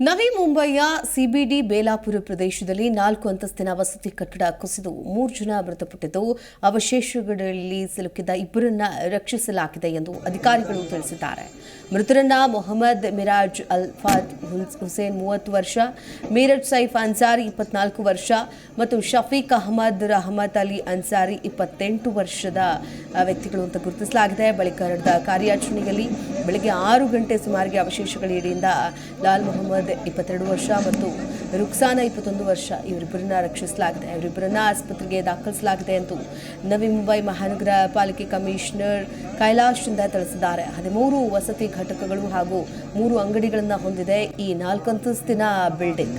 ನವಿ ಮುಂಬೈಯ CBD Belapur ಪ್ರದೇಶದಲ್ಲಿ ನಾಲ್ಕು ಅಂತಸ್ತಿನ ವಸತಿ ಕಟ್ಟಡ ಕುಸಿದು ಮೂರು ಜನ ಮೃತಪಟ್ಟಿದ್ದು ಅವಶೇಷಗಳಲ್ಲಿ ಸಿಲುಕಿದ್ದ ಇಬ್ಬರನ್ನ ರಕ್ಷಿಸಲಾಗಿದೆ ಎಂದು ಅಧಿಕಾರಿಗಳು ತಿಳಿಸಿದ್ದಾರೆ. ಮೃತರನ್ನ ಮೊಹಮ್ಮದ್ ಮಿರಾಜ್ ಅಲ್ಫಾದ್ ಹುಸೇನ್ ಮೂವತ್ತು ವರ್ಷ, ಮೀರಜ್ ಸೈಫ್ ಅನ್ಸಾರಿ ಇಪ್ಪತ್ನಾಲ್ಕು ವರ್ಷ ಮತ್ತು ಶಫೀಕ್ ಅಹಮದ್ ರಹಮತ್ ಅಲಿ ಅನ್ಸಾರಿ ಇಪ್ಪತ್ತೆಂಟು ವರ್ಷದ ವ್ಯಕ್ತಿಗಳು ಅಂತ ಗುರುತಿಸಲಾಗಿದೆ. ಬಳಿಕ ನಡೆದ ಕಾರ್ಯಾಚರಣೆಯಲ್ಲಿ ಬೆಳಗ್ಗೆ ಆರು ಗಂಟೆ ಸುಮಾರಿಗೆ ಅವಶೇಷಗಳಡಿಯಿಂದ ಲಾಲ್ ಮೊಹಮ್ಮದ್ ಸಾವಿರದ ಇಪ್ಪತ್ತೆರಡು ವರ್ಷ ಮತ್ತು ರುಕ್ಸಾನ ಇಪ್ಪತ್ತೊಂದು ವರ್ಷ ಇವರಿಬ್ಬರನ್ನ ರಕ್ಷಿಸಲಾಗಿದೆ. ಇವರಿಬ್ಬರನ್ನ ಆಸ್ಪತ್ರೆಗೆ ದಾಖಲಿಸಲಾಗಿದೆ ಎಂದು ನವಿ ಮುಂಬೈ ಮಹಾನಗರ ಪಾಲಿಕೆ ಕಮಿಷನರ್ ಕೈಲಾಶ್ ಚಂದ್ರ ತಿಳಿಸಿದ್ದಾರೆ. ಹದಿಮೂರು ವಸತಿ ಘಟಕಗಳು ಹಾಗೂ ಮೂರು ಅಂಗಡಿಗಳನ್ನು ಹೊಂದಿದೆ ಈ ನಾಲ್ಕಂತಸ್ತಿನ ಬಿಲ್ಡಿಂಗ್.